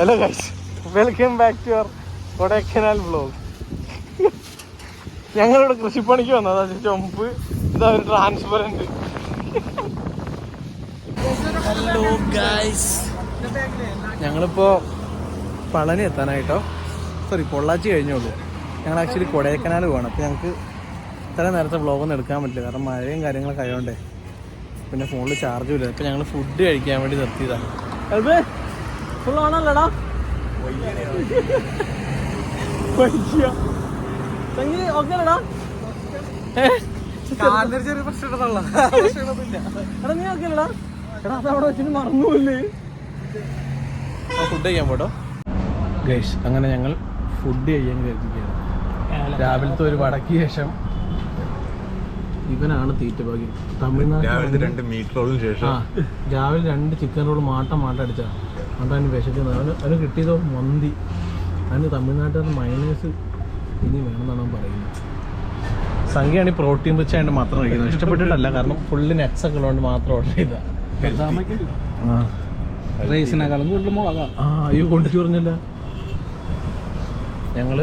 Hello guys welcome back to our Kodaikanal vlog ഞങ്ങളിവിടെ കൃഷിപ്പണിക്ക് വന്നത് അത് ചൊമ്പ്. ഇതാ ഒരു ട്രാൻസ്പെറന്റ് ഹലോ ഗൈസ് ഞങ്ങളിപ്പോൾ പളനി എത്താനായിട്ടോ? സോറി പൊള്ളാച്ചി കഴിഞ്ഞോളൂ ഞങ്ങൾ ആക്ച്വലി കൊടൈക്കനാൽ പോകണം അപ്പോൾ ഞങ്ങൾക്ക് ഇത്ര നേരത്തെ വ്ളോഗൊന്നും എടുക്കാൻ പറ്റില്ല. കാരണം മഴയും കാര്യങ്ങളൊക്കെ ആയതുകൊണ്ടേ പിന്നെ ഫോണിൽ ചാർജും ഇല്ല. അപ്പോൾ ഞങ്ങൾ ഫുഡ് കഴിക്കാൻ വേണ്ടി നിർത്തിയതാണ് അത് ഫുൾ ആണല്ലോടാ സംഗീത ഓക്കെ അല്ലടാ? ചെറിയ പ്രശ്നം എടാ നീ ഓക്കെ അല്ലടാ? എടാ അത് അവിടെ വെച്ചിട്ട് മറന്നുപോയില്ലേ? ഫുഡ് കഴിക്കാൻ പോട്ടോ. ഗൈസ് അങ്ങനെ ഞങ്ങൾ ഫുഡ് കഴിയാൻ കരുതിക്കുകയാണ് രാവിലത്തെ ഒരു വടക്ക് ശേഷം ഇവനാണ് തീറ്റ ഭാഗ്യം തമിഴ്നാട് രാവിലെ രണ്ട് ചിക്കൻ റോൾ മാട്ടം മാട്ടം അടിച്ചാ അവന് വിശക്കുന്നത് അവന് അവന് കിട്ടിയതോ മന്തി. അവന് തമിഴ്നാട്ടിൽ മൈനേഴ്സ് ഇനി വേണമെന്നാണ് അവൻ പറയുന്നത്. സംഖ്യയാണ് ഈ പ്രോട്ടീൻ റിച്ച് ആയിട്ട് മാത്രം കഴിക്കുന്നത്. ഇഷ്ടപ്പെട്ടിട്ടല്ല. കാരണം ഫുള്ള് നെറ്റ്സ് ഒക്കെ ഉള്ളതുകൊണ്ട് മാത്രം ഓർഡർ ചെയ്താ ആ. റൈസിനേക്കാളും കൂടുതൽ ആ അയ്യോ പറഞ്ഞില്ല. ഞങ്ങൾ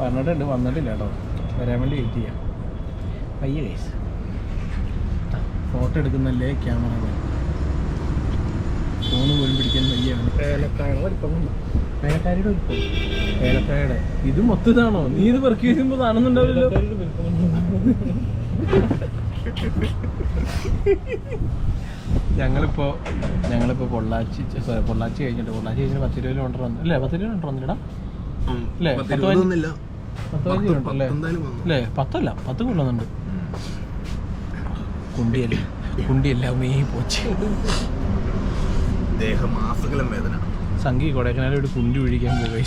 പറഞ്ഞിട്ടുണ്ട്. വന്നിട്ടില്ല കേട്ടോ. വരാൻ വേണ്ടി വെയിറ്റ് ചെയ്യാം. അയ്യ കേസ് ഫോട്ടോ എടുക്കുന്നല്ലേ ക്യാമറ ഫോണ് പോലും പിടിക്കാൻ വയ്യാണ്. ഏലക്കായുടെ വലിപ്പം ഏലക്കാരിയുടെ വലിപ്പം. ഏലക്കായുടെ ഇത് മൊത്തതാണോ? നീ ഇത് പെറുക്കി ചെയ്യുമ്പോ കാണുന്നുണ്ടാവില്ലല്ലോ. ഞങ്ങളിപ്പോ ഞങ്ങളിപ്പോ പൊള്ളാച്ചി സോറി പൊള്ളാച്ചി കഴിഞ്ഞിട്ട് പൊള്ളാച്ചി കഴിഞ്ഞിട്ട് പത്ത് രൂപ കൊണ്ടു വന്നു അല്ലേ പത്ത് കിലോമീറ്റർ വന്നില്ലടാ അല്ലേ പത്ത് പതിനഞ്ച് പത്ത് പതിനഞ്ച് കിലോമീറ്റർ അല്ലേ അല്ലേ പത്തല്ല പത്ത് കൊണ്ടുവന്നുണ്ട് കുണ്ടിയല്ലേ കുണ്ടിയല്ല മീ പോച്ച്. വേദന. സംഗീ കൊടൈക്കനാൽ ഒരു കുണ്ടി ഒഴിക്കാൻ പോയി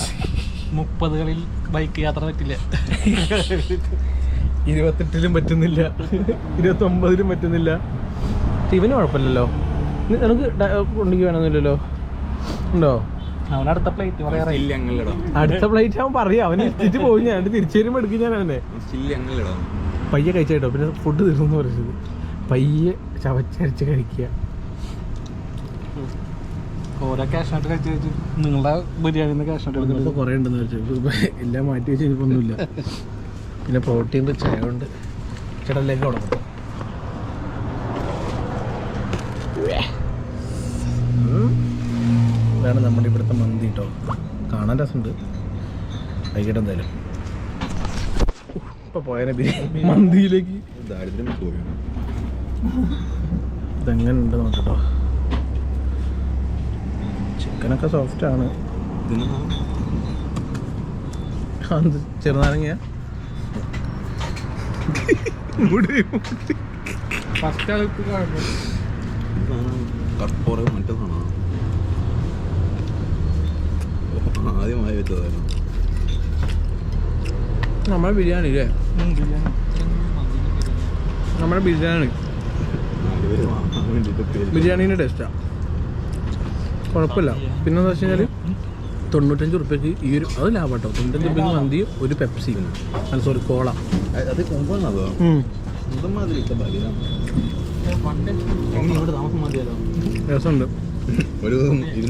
മുപ്പതുകളിൽ ബൈക്ക് യാത്ര പറ്റില്ല. ഇരുപത്തെട്ടിലും പറ്റുന്നില്ല. ഇരുപത്തൊമ്പതിലും പറ്റുന്നില്ല. ഇവന് കുഴപ്പമില്ലല്ലോ. നമുക്ക് നിനക്ക് കുണ്ടിക്ക് വേണമെന്നില്ലല്ലോ. ഉണ്ടോ? അവൻ അടുത്ത പ്ലേറ്റ് അടുത്ത ഫ്ലൈറ്റ് അവൻ പറയാം അവൻ എത്തിച്ച് പോയി ഞാൻ. തിരിച്ചു വരുമ്പോൾ എടുക്കും ഞാൻ അവനെ. പയ്യെ കഴിച്ചേട്ടോ. പിന്നെ ഫുഡ് തീർന്നു പറയുന്നത്. പയ്യെ ചവച്ചരച്ച് കഴിക്കുക. ഓരോ ക്യാഷ് ആയിട്ട് കഴിച്ച് കഴിച്ച് നിങ്ങളുടെ ബിരിയാണിന്ന് ക്യാഷ് ആയിട്ട് എടുക്കുന്നത് കുറേ ഉണ്ടെന്ന് വെച്ചു എല്ലാം മാറ്റി വെച്ച് ഇനിയിപ്പോൾ ഒന്നുമില്ല. പിന്നെ പ്രോട്ടീൻ റിച്ച് ആയതുകൊണ്ട് ചേട്ടനിലേക്ക് തുടങ്ങും ഇതാണ് നമ്മുടെ ഇവിടുത്തെ മന്തി കേട്ടോ കാണാൻ രസമുണ്ട്. വൈകിട്ട് എന്തായാലും. ഇപ്പൊ പോയനെ ബിരിയാണി. മന്തിയിലേക്ക്. ദാരിദ്ര്യം പോയി. ഇതെങ്ങനെ ഉണ്ട് നോക്കട്ടോ ചിക്കനൊക്കെ സോഫ്റ്റ് ആണ്. ചെറുനാരങ്ങ. ആദ്യമായി വെച്ചതായിരുന്നു. നമ്മുടെ ബിരിയാണി അല്ലേ നമ്മുടെ ബിരിയാണി. ബിരിയാണീന്റെ ടേസ്റ്റാണ് കുഴപ്പമില്ല. പിന്നെ എന്താ വെച്ച് കഴിഞ്ഞാൽ തൊണ്ണൂറ്റഞ്ച് റുപ്യക്ക് ഈ ഒരു അത് ലാഭം കേട്ടോ തൊണ്ണൂറ്റഞ്ച് റുപ്യക്ക് മന്തി ഒരു പെപ്സി. അല്ല സോറി കോള. രസമുണ്ട്. ഒരു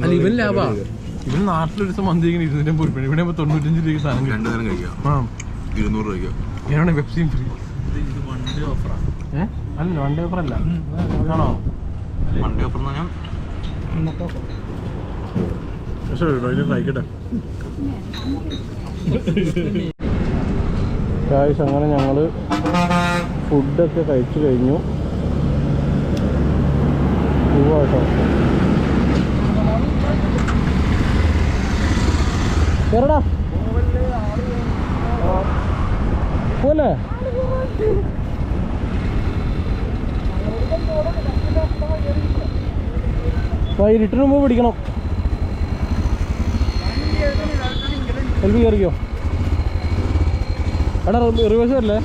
അല്ല ഇവൻ ലാഭാ. ഇവൻ നാട്ടിലൊരു ദിവസം മന്തി ഇങ്ങനെ ഇരുന്നൂറ്റമ്പത് റുപ്യ ഇവിടെ തൊണ്ണൂറ്റഞ്ച് രൂപയ്ക്ക് സാധനം രണ്ടു നേരം കഴിക്കാം. ആ. ഇരുന്നൂറ് രൂപയ്ക്കോ. ഞാനാണ് പെപ്സിയും ഫ്രീ. ഏഹ് അല്ല വൺ ഡേ ഓഫർ അല്ല ആണോ? വണ്ടി ഓഫർ. ഞാൻ പക്ഷേ അങ്ങനെ ഞങ്ങൾ ഫുഡൊക്കെ കഴിച്ചു കഴിഞ്ഞു. പോവാട്ടോ കേറടാ. പോലെ വൈകിട്ടിന് മുമ്പ് പിടിക്കണം. എൽബി കയറിക്കോ? എടാ റിവേഴ്സ് അല്ലേ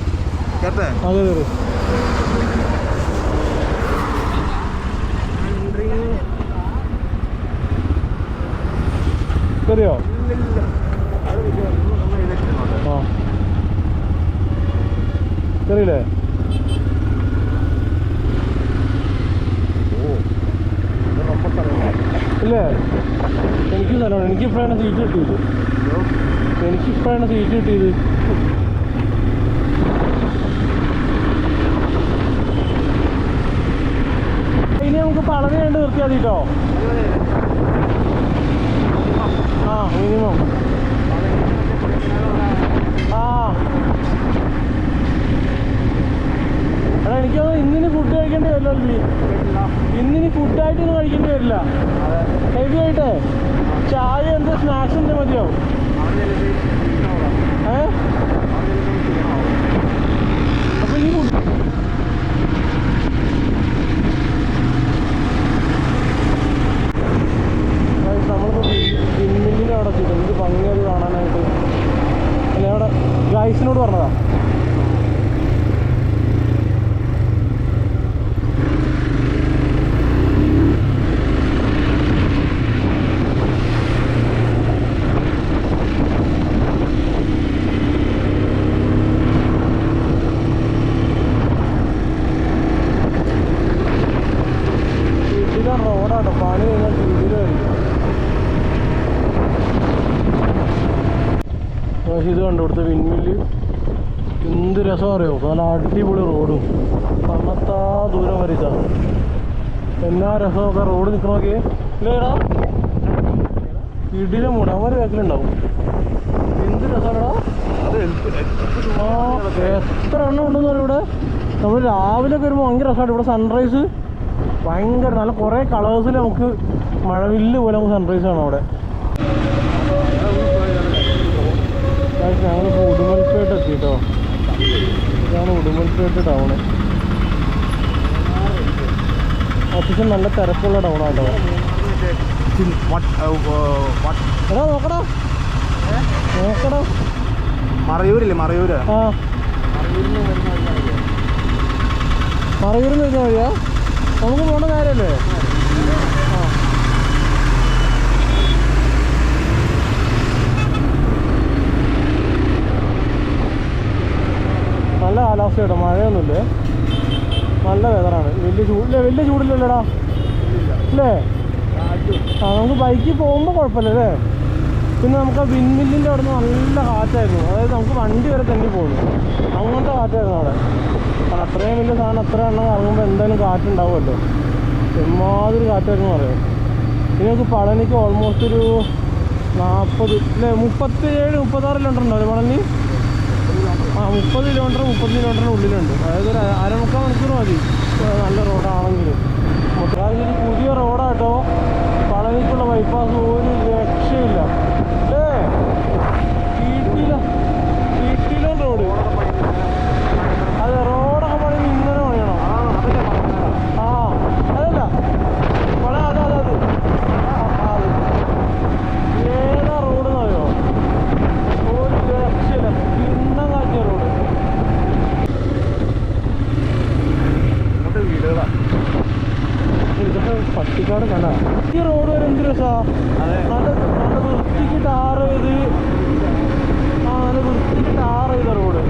അതെ കയറി കയറിയോ ആ. കയറിയില്ലേ ഇല്ലേ? എനിക്ക് സ്ഥലമാണ് എനിക്കിപ്പോഴാണ് സീറ്റ് കിട്ടിയത്. എനിക്കിപ്പോഴാണ് സീറ്റ് കിട്ടിയത്. ഇനി നമുക്ക് പളനി കണ്ട് നിർത്തിയാൽ കേട്ടോ ആ മിനിമം ആ. എടാ എനിക്ക് തോന്നുന്നു ഇന്നിന് ഫുഡ് കഴിക്കേണ്ടി വരില്ല ഇന്നിന് ഫുഡായിട്ടൊന്നും കഴിക്കേണ്ടി വരില്ല. ഹെവി ആയിട്ടേ. ചായ എന്താ സ്നാക്സ് മതിയാവും? ഗൈസിനോട് പറഞ്ഞതാ ഇതിലെ റോഡാട്ടോ പണി കഴിഞ്ഞാൽ ഇതിലായിരിക്കും പക്ഷേ ഇത് കണ്ടു ഇവിടുത്തെ വിൻമില്ല് എന്ത് രസം അറിയോ? നല്ല അടിപൊളി റോഡും. പണത്താ ദൂരം വരെ ഇതാ. എന്നാ രസമൊക്കെ റോഡ് നിൽക്കണമൊക്കെ ഇല്ലേടാ ഇടിലെ മൂട. അവന്മാർ ബാക്കിലുണ്ടാവും എന്ത് രസമാണോ എത്ര എണ്ണം ഉണ്ടെന്ന് പറയും ഇവിടെ? നമ്മൾ രാവിലെ വരുമ്പോൾ ഭയങ്കര രസമാണ്. ഇവിടെ സൺറൈസ് ഭയങ്കര നല്ല. കുറേ കളേഴ്സിൽ നമുക്ക് മഴവില്ല് പോലെ നമുക്ക് സൺറൈസ് കാണാം അവിടെ. ഗായ്സ്, ഞങ്ങളിപ്പോൾ ഉടുമൽപേട്ട് എത്തി കേട്ടോ ഇതാണ് ഉടുമൽപേട്ട് ടൗണ്. അത്യാവശ്യം നല്ല തിരക്കുള്ള ടൗണാട്ടോ എടാ നോക്കടാ. നോക്കടാ. മറയൂരില്ലേ മറയൂര്? ആ. മറയൂരിൽ നിന്ന് വരുന്ന വഴിയാ? നമുക്ക് പോകേണ്ട കാര്യമല്ലേ ആ കാലാവസ്ഥ കേട്ടോ മഴയൊന്നുമില്ലേ. നല്ല വെതറാണ് വലിയ ചൂടില്ല വലിയ ചൂടില്ലല്ലോടാ? അല്ലേ ആ നമുക്ക് ബൈക്കിൽ പോകുമ്പോൾ കുഴപ്പമില്ല അല്ലേ? പിന്നെ നമുക്ക് ആ വിൻമില്ലിന്റെ അവിടെ നിന്ന് നല്ല കാറ്റായിരുന്നു. അതായത് നമുക്ക് വണ്ടി വരെ തന്നെ പോകുന്നു അങ്ങനത്തെ കാറ്റായിരുന്നു അവിടെ. കാരണം അത്രയും വലിയ സാധനം അത്ര എണ്ണം ഇറങ്ങുമ്പോൾ എന്തായാലും കാറ്റുണ്ടാവുമല്ലോ. എമ്മാതിരി കാറ്റായിരുന്നു പറയാം ഇനി നമുക്ക് പളനിക്ക് ഓൾമോസ്റ്റ് ഒരു നാൽപ്പത് അല്ലേ മുപ്പത്തിയേഴ് മുപ്പത്താറ് കിലോമീറ്റർ ഉണ്ടാവില്ലേ പളനി? ആ മുപ്പത് കിലോമീറ്റർ മുപ്പത് കിലോമീറ്ററിന് ഉള്ളിലുണ്ട്. അതായത് ഒരു അരമുക്കാൽ മണിക്കൂർ മതി. നല്ല റോഡാണെങ്കിൽ ഒരു പുതിയ റോഡാട്ടോ പളനിക്കുള്ള ബൈപ്പാസ് ഒരു രക്ഷയില്ല അല്ലേ വീട്ടില വീട്ടിലും റോഡ് അതെ റോഡൊക്കെ പണി ഇങ്ങനെ പണിയണം ആ അതല്ല പണ അതെ അതെ അതെ ആ, ആ, അത്. ഏതാ റോഡ് എന്നറിയോ ഒരു രക്ഷയില്ല കിണ്ണം കാറ്റിയ റോഡ് വീടുകളാ ഇതൊക്കെ പട്ടിക്കാട് കല ഈ റോഡ് വരെ എന്ത് രസാ? അതെ. നല്ല നല്ല വൃത്തിക്ക് ടാർ ചെയ്ത്. ആ നല്ല വൃത്തിക്ക് ടാർ ചെയ്ത റോഡ്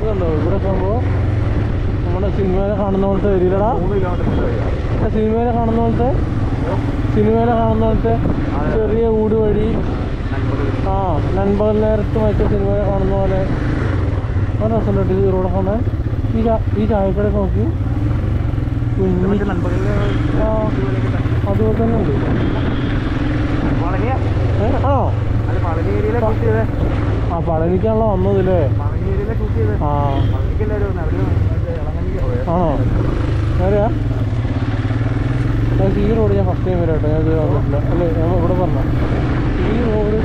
ഇതുണ്ടോ ഇവിടെ പോകുമ്പോ നമ്മുടെ സിനിമയിലെ കാണുന്ന പോലത്തെ വരില്ലടാ സിനിമയിലെ കാണുന്ന പോലത്തെ സിനിമയിലെ കാണുന്ന പോലത്തെ ചെറിയ ഊട് വഴി. ആ നൻപകൽ നേരത്ത് മറ്റേ സിനിമയിലെ കാണുന്ന പോലെ. രസമുണ്ട് ഈ റോഡ് കാണാൻ. ഈ ഈ ചായക്കട നോക്കി. ആ അതുപോലെ തന്നെ ഉണ്ട്. ഏരിയയിലെ ആ പളനിക്കാണല്ലോ വന്നതില്ലേ? ആ. ആണോ ആരെയാ ഈ റോഡ് ഞാൻ ഫസ്റ്റ് ടൈം വരാം ഞാൻ ഇത് വന്നിട്ടില്ല. അല്ലേ ഞാൻ ഇവിടെ പറഞ്ഞ ഈ റോഡ്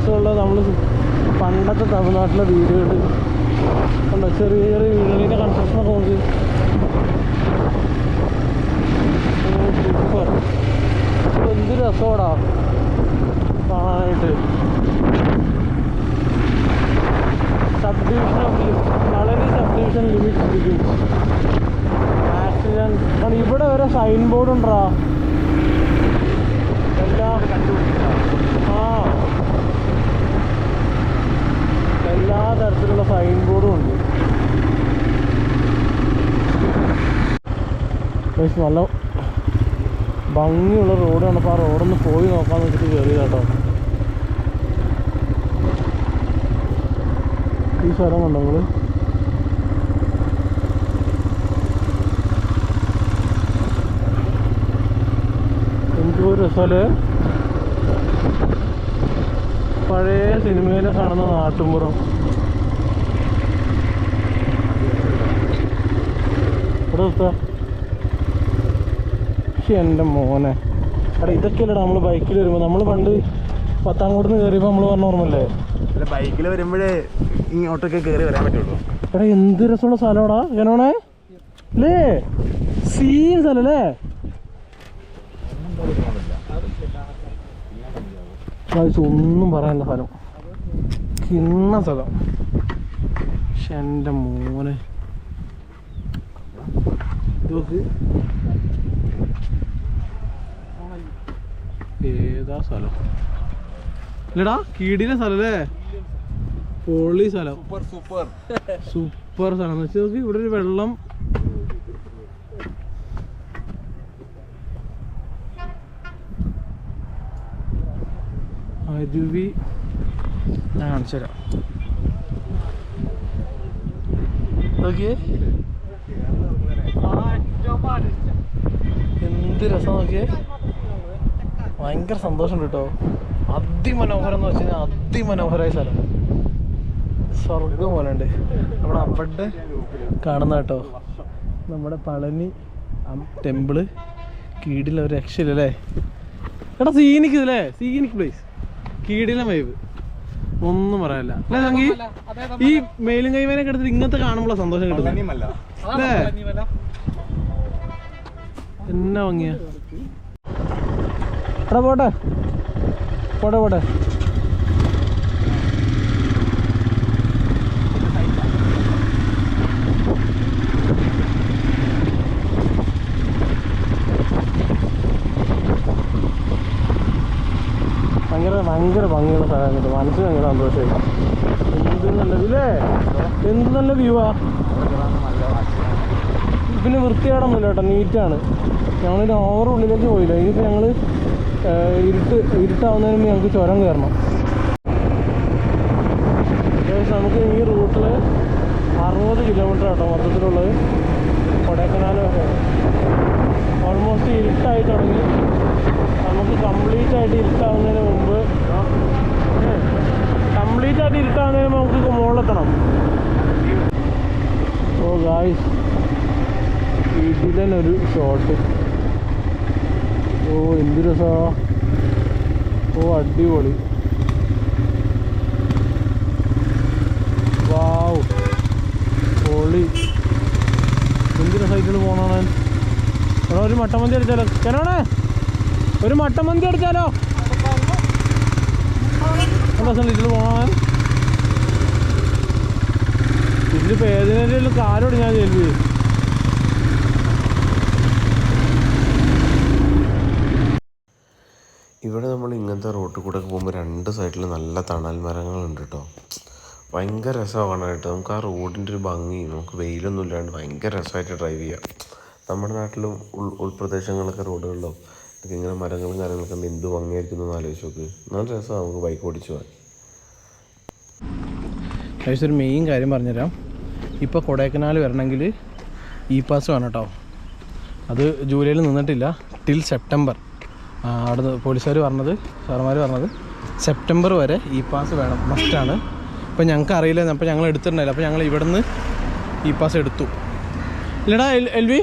രസമുള്ള നമ്മൾ പണ്ടത്തെ തമിഴ്നാട്ടിലെ വീടുകൾ കണ്ടോ? ചെറിയ ചെറിയ വീടുകളിന്റെ കൺസ്ട്രക്ഷനൊക്കെ നോക്കി. സൂപ്പർ എന്ത് രസമാടാ കാണാനായിട്ട് സബ് ഡിവിഷൻ ഓഫ് വളരെ sub division limits begins accident ഇവിടെ വരെ സൈൻ ബോർഡ് ഉണ്ടോ എല്ലാം ആ Guys, നല്ല ഭംഗിയുള്ള റോഡാണ് അപ്പോൾ ആ റോഡൊന്ന് പോയി നോക്കാന്ന് വെച്ചിട്ട് കയറി കേട്ടോ ഈ സ്ഥലം കണ്ടോ എനിക്ക് ഒരു രസമല്ലേ? പഴയ സിനിമയിലെ കാണുന്ന നാട്ടുമ്പുറം. ഇവിടെ നിർത്താ പക്ഷെ എന്റെ മോനെ. എടാ ഇതൊക്കെയല്ലടാ നമ്മൾ ബൈക്കിൽ വരുമ്പോൾ നമ്മൾ പണ്ട് പത്താം നിന്ന് കയറിയപ്പോൾ നമ്മൾ പറഞ്ഞ ഓർമ്മല്ലേ ബൈക്കിൽ വരുമ്പോഴേ ഇങ്ങോട്ടൊക്കെ കയറി വരാൻ പറ്റുള്ളൂ. എടാ എന്ത് രസമുള്ള സ്ഥലമാടാ ജനോണേ അല്ലേ സീൻ സ്ഥലം അല്ലേ ഒന്നും പറയാനില്ല സ്ഥലം. കിണ്ണ സ്ഥലം. പക്ഷെ എന്റെ മോനെ. ഏതാ സ്ഥലം? ഇല്ലടാ കീടിലെ സ്ഥലം അല്ലേ പൊള്ളി സ്ഥലം. Super super. സൂപ്പർ സ്ഥലം. എന്ന് വെച്ചാൽ ഇവിടെ ഒരു വെള്ളം അരുവി. ഞാൻ കാണിച്ചു തരാം. നോക്കിയേ. എന്ത് രസം നോക്കിയേ. ഭയങ്കര സന്തോഷമുണ്ട് കേട്ടോ. അതിമനോഹരം എന്ന് വെച്ചാൽ കഴിഞ്ഞാൽ അതിമനോഹരമായ സ്ഥലം. സ്വർഗം പോലെ ഉണ്ട് നമ്മുടെ അവിടെ കാണുന്ന കേട്ടോ. നമ്മുടെ പളനി ടെമ്പിൾ കീടിലെ ഒരു രക്ഷയില്ലല്ലേ എടാ സീനിക്ക് ഇതല്ലേ സീനിക്ക് പ്ലേസ് കീടിലെ വൈബ്. ഒന്നും പറയാനില്ല. അല്ലേ തങ്കി ഈ മെയിലും കൈവേനൊക്കെ എടുത്തിട്ട് ഇങ്ങനത്തെ കാണുമ്പോൾ സന്തോഷം കിട്ടുന്നത്. അല്ലേ? എന്നാ ഭംഗിയാ? എടാ പോട്ടെ. പോട്ടെ പോട്ടെ. ഭയങ്കര ഭയങ്കര ഭംഗിയുള്ള സ്ഥലമാണ് കേട്ടോ മനസ്സിന് ഭയങ്കര സന്തോഷമായി. എന്ത് നല്ല ഇല്ലേ എന്ത് നല്ല വ്യൂവാ പിന്നെ വൃത്തികേടൊന്നുമില്ല കേട്ടോ നീറ്റാണ് ഞങ്ങളിത് ഓവർ ഉള്ളിലേക്ക് പോയില്ല. ഇതിപ്പോൾ ഞങ്ങൾ ഇരുട്ട് ഇരുട്ടാവുന്നതിന് മുമ്പ് ഞങ്ങൾക്ക് ചുരം കയറണം. ഏകദേശം നമുക്ക് ഈ റൂട്ടിൽ അറുപത് കിലോമീറ്റർ ആട്ടോ മൊത്തത്തിലുള്ളത്. കൊടൈക്കനാൽ വരെ ഓൾമോസ്റ്റ് ഇരുട്ടായി തുടങ്ങി. നമുക്ക് കംപ്ലീറ്റ് ആയിട്ട് ഇരുട്ടാവുന്നതിന് മുമ്പ് കംപ്ലീറ്റ് ആയിട്ട് ഇരുട്ടാവുന്നതിന് നമുക്ക് മുകളിലെത്തണം ഓ ഗായ്സ് ഇതിലൊരു ഷോട്ട് ഓ എന്ത് രസാ. ഓ അടിപൊളി. വാവ്. പൊളി. എന്ത് രസമായിട്ട് പോണാണ് എടാ ഒരു മട്ടമന്തി അടിച്ചാലോ? കനാണേ ഒരു മട്ടമന്തി അടിച്ചാലോ? രസം ഇതിൽ പോണാൻ ഇതിലിപ്പോൾ ഏതിനെങ്കിലും കാലോട് ഞാൻ ചെല്ലു ഇവിടെ നമ്മൾ ഇങ്ങനത്തെ റോട്ടിൽ കൂടെ പോകുമ്പോൾ രണ്ട് സൈഡിൽ നല്ല തണൽ മരങ്ങളുണ്ട് കേട്ടോ ഭയങ്കര രസമാണ് കേട്ടോ. നമുക്ക് ആ റോഡിന്റെ ഒരു ഭംഗി നമുക്ക് വെയിലൊന്നും ഇല്ലാണ്ട് ഭയങ്കര രസമായിട്ട് ഡ്രൈവ് ചെയ്യാം. നമ്മുടെ നാട്ടിലും ഉൾ ഉൾപ്രദേശങ്ങളിലൊക്കെ റോഡുകളിലോ ഒക്കെ ഇങ്ങനെ മരങ്ങളും കാര്യങ്ങളൊക്കെ എന്ത് ഭംഗിയായിരിക്കും എന്ന് ആലോചിച്ച് നോക്ക്. നല്ല രസമാണ് നമുക്ക് ബൈക്ക് ഓടിച്ചു പോകാൻ. ഒരു മെയിൻ കാര്യം പറഞ്ഞുതരാം. ഇപ്പോൾ കൊടൈക്കനാൽ വരണമെങ്കിൽ ഇ പാസ് വേണം കേട്ടോ അത് ജൂലൈയിൽ നിന്നിട്ടില്ല ടിൽ സെപ്റ്റംബർ അവിടെ പോലീസുകാർ പറഞ്ഞത് സാറന്മാർ പറഞ്ഞത് സെപ്റ്റംബർ വരെ ഇ പാസ് വേണം മസ്റ്റാണ് അപ്പോൾ ഞങ്ങൾക്ക് അറിയില്ല അപ്പോൾ ഞങ്ങൾ എടുത്തിട്ടുണ്ടായില്ല അപ്പോൾ ഞങ്ങൾ ഇവിടെ നിന്ന് ഇ പാസ് എടുത്തു. ഇല്ലടാ എൽ- വി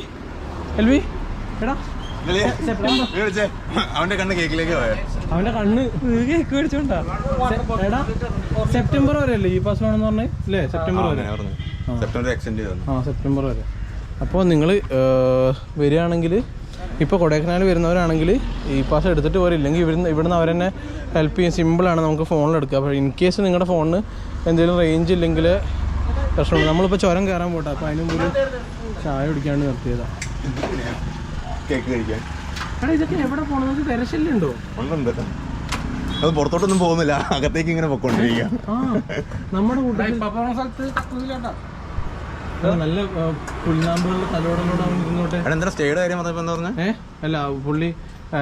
എൽ വി എടാ അവന്റെ കണ്ണ് കേക്കിലേക്ക് അവന്റെ കണ്ണ് കേക്ക് മേടിച്ചോണ്ടാ. എടാ സെപ്റ്റംബർ വരെ അല്ലേ ഈ പാസ് വേണമെന്ന് പറഞ്ഞേ? അല്ലേ സെപ്റ്റംബർ വരെ. സെപ്റ്റംബർ എക്സ്റ്റെൻഡ് ചെയ്തു. ആ സെപ്റ്റംബർ വരെ. അപ്പോൾ നിങ്ങൾ വരികയാണെങ്കിൽ ഇപ്പോൾ കൊടൈക്കനാൽ വരുന്നവരാണെങ്കിൽ ഈ പാസ് എടുത്തിട്ട് പോരില്ലെങ്കിൽ ഇവിടുന്ന് ഇവിടുന്ന് അവർ തന്നെ ഹെൽപ്പ് ചെയ്യും സിമ്പിളാണ് നമുക്ക് ഫോണിലെടുക്കുക അപ്പോൾ ഇൻ കേസ് നിങ്ങളുടെ ഫോണിന് എന്തെങ്കിലും റേഞ്ച് ഇല്ലെങ്കിൽ പ്രശ്നമുണ്ട്. നമ്മളിപ്പോൾ ചുരം കയറാൻ പോട്ടെ. അപ്പോൾ അതിന് മുമ്പ് ഒരു ചായ കുടിക്കാണ്ട് നിർത്തിയതാണ് കേക്ക് കഴിക്കാൻ. എടാ ഇതൊക്കെ എവിടെ പോകണമെന്ന് തിരശല്യുണ്ടോ ഉണ്ട്? അത് പുറത്തോട്ടൊന്നും പോകുന്നില്ല. അകത്തേക്ക് ഇങ്ങനെ പൊക്കോണ്ടിരിക്കുക ആ നമ്മുടെ കൂട്ടത്തിൽ നല്ല ആ, പുൽനാമ്പുകളുടെ തലോടലോടെ അവൻ ഇരുന്നോട്ടെ എടാ എന്താ സ്റ്റേയുടെ കാര്യം പറഞ്ഞ? അല്ല പുള്ളി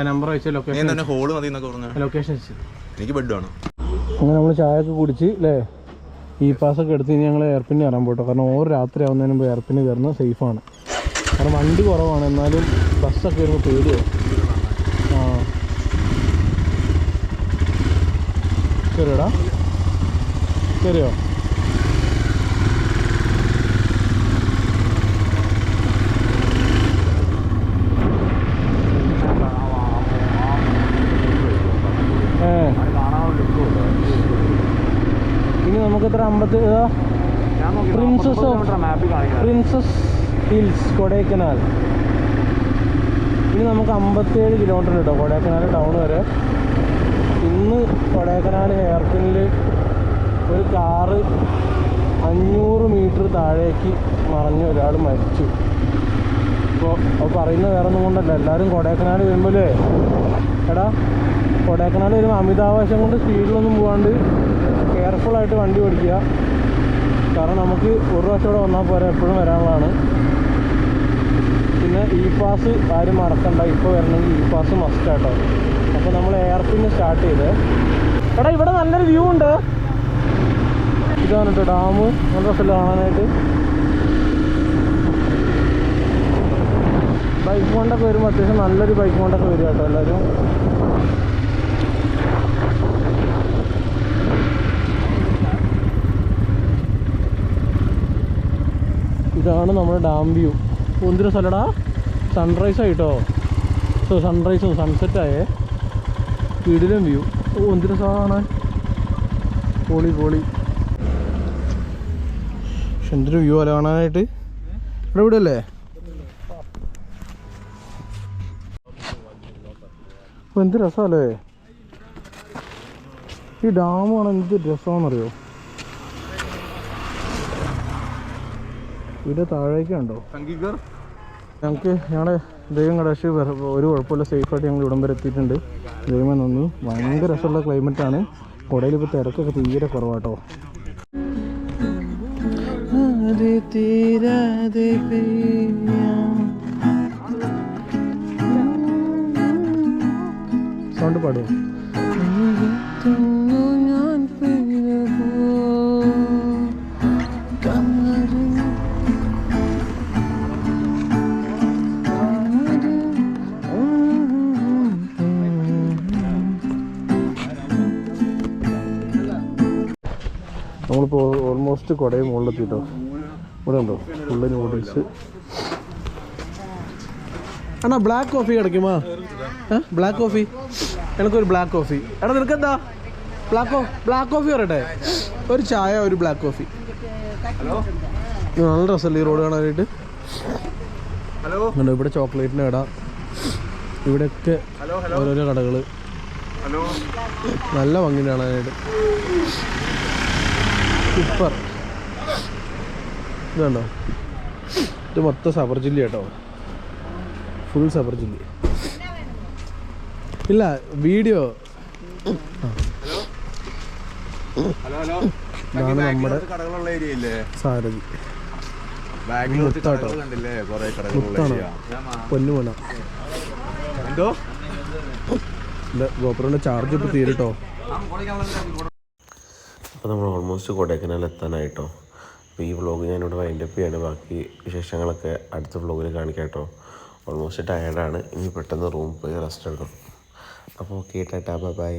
നമ്പർ അയച്ച നീ ലൊക്കേഷൻ ഹോൾ മതി എന്നൊക്കെ പറഞ്ഞു. ലൊക്കേഷൻ അയച്ചു. എനിക്ക് ബെഡ് വേണം. അങ്ങനെ നമ്മൾ ചായ ഒക്കെ കുടിച്ച് അല്ലേ ഈ പാസ്സൊക്കെ എടുത്ത് ഇനി ഞങ്ങൾ എയർപിന് കയറാൻ പോട്ടോ. കാരണം ഓരോ രാത്രി ആവുന്നതിന് മുമ്പ് എയർപിന് കയറുന്നത് സേഫാണ് കാരണം വണ്ടി കുറവാണ്. എന്നാലും ബസ്സൊക്കെ വരുമ്പോൾ പേടിയാണ് ആ. ശരിയടാ ശരിയോ ഏ ഇനി നമുക്ക് എത്ര അമ്പത്തി പ്രിൻസസ് പ്രിൻസസ് ഹിൽസ് കൊടൈക്കനാൽ. ഇനി നമുക്ക് അമ്പത്തിയേഴ് കിലോമീറ്റർ കേട്ടോ കൊടൈക്കനാൽ ടൗൺ വരെ. ഇന്ന് കൊടൈക്കനാൽ ഹെയർപിനിൽ ഒരു കാറ് അഞ്ഞൂറ് മീറ്റർ താഴേക്ക് മറിഞ്ഞ് ഒരാൾ മരിച്ചു. ഇപ്പോൾ അപ്പോൾ പറയുന്നത് വേറെ ഒന്നും കൊണ്ടല്ല എല്ലാവരും കൊടൈക്കനാൽ വരുമ്പോഴേ എടാ കൊടൈക്കനാൽ വരുമ്പോൾ അമിതാവേശം കൊണ്ട് സ്പീഡിലൊന്നും പോകാണ്ട് കെയർഫുള്ളായിട്ട് വണ്ടി ഓടിക്കുക. കാരണം നമുക്ക് ഒരു പ്രാവശ്യം ഇവിടെ വന്നാൽ പോരാ എപ്പോഴും വരാനുള്ളതാണ്. പിന്നെ ഇ പാസ് ആരും മറക്കണ്ട. ഇപ്പോൾ വരണമെങ്കിൽ ഇ പാസ് മസ്റ്റ് ആട്ടോ. അപ്പോൾ നമ്മൾ എയർപിന് സ്റ്റാർട്ട് ചെയ്ത്. എടാ ഇവിടെ നല്ലൊരു വ്യൂ ഉണ്ട്. ഇതാണ് കേട്ടോ ഡാം. നല്ല രസമില്ല കാണാനായിട്ട്. ബൈക്ക് കൊണ്ടൊക്കെ വരുമ്പോൾ അത്യാവശ്യം നല്ലൊരു ബൈക്ക് കൊണ്ടൊക്കെ വരും കേട്ടോ എല്ലാവരും ഇതാണ് നമ്മുടെ ഡാം വ്യൂ. ഒന്നിര സ്ഥലടാ. സൺറൈസ് ആയിട്ടോ? സോ സൺറൈസും സൺസെറ്റ് ആയേ. വീടിലും വ്യൂ. എന്തിര കാണാൻ പൊളി പൊളി. പക്ഷെ എന്തൊരു വ്യൂ അല്ല കാണാനായിട്ട്? ഇവിടെ ഇവിടെ അല്ലേ എന്ത് രസമല്ലേ? ഈ ഡാമാണ് എന്ത് രസമാണെന്നറിയോ? ഇവിടെ താഴേക്ക് ഉണ്ടോ ഞങ്ങൾക്ക് ഞങ്ങളുടെ ദൈവം കടാശി ഒരു കുഴപ്പമില്ല. സേഫായിട്ട് ഞങ്ങൾ ഇവിടം വരെ എത്തിയിട്ടുണ്ട്. ദൈവം നന്ദി. ഭയങ്കര രസമുള്ള ക്ലൈമറ്റാണ് കുടയിൽ ഇപ്പോൾ തിരക്കൊക്കെ തീരെ കുറവാട്ടോ. സൗണ്ട് പാടുമോ നമ്മളിപ്പോൾ ഓൾമോസ്റ്റ് കുടയും മുകളിലെത്തിയിട്ടോ? ഇവിടെ ഉണ്ടോ ഫുള്ള് നൂഡിൽസ് അണ്ണാ ബ്ലാക്ക് കോഫി കിടക്കുമാ ബ്ലാക്ക് കോഫി എനിക്കൊരു ബ്ലാക്ക് കോഫി എടാ നിനക്കെന്താ? ബ്ലാക്ക് കോഫി ബ്ലാക്ക് കോഫി പറയട്ടെ? ഒരു ചായ ഒരു ബ്ലാക്ക് കോഫി നല്ല രസമല്ലേ ഈ റോഡ് കാണാനായിട്ട്? ഹലോ ഇവിടെ ചോക്ലേറ്റിന് കട. ഇവിടെയൊക്കെ ഓരോരോ കടകൾ ഹലോ നല്ല ഭംഗി കാണാനായിട്ട്. സൂപ്പർ. ഇതാണോ ഇത് മൊത്തം സബർ ജില്ല കേട്ടോ. ഫുൾ സബർ ജില്ല. ഇല്ല വീഡിയോ. ഇതാണ് നമ്മുടെ സാരഥി. മുത്താട്ടോ. മുത്താണ് എന്തോ? ഗോപുരന്റെ ചാർജ് ഇപ്പോൾ തീരട്ടോ. അപ്പോൾ നമ്മൾ ഓൾമോസ്റ്റ് കൊടൈക്കനാൽ എത്താനായിട്ടോ. അപ്പോൾ ഈ വ്ളോഗ് ഞാനിവിടെ വൈൻഡപ്പ് ചെയ്യാണ്. ബാക്കി വിശേഷങ്ങളൊക്കെ അടുത്ത വ്ളോഗിൽ കാണിക്കാം കേട്ടോ ഓൾമോസ്റ്റ് ടയർഡാണ് ഇനി പെട്ടെന്ന് റൂം പോയി റെസ്റ്റ് എടുക്കണം. അപ്പോൾ ഓക്കെ ടാറ്റാ ബൈ ബൈ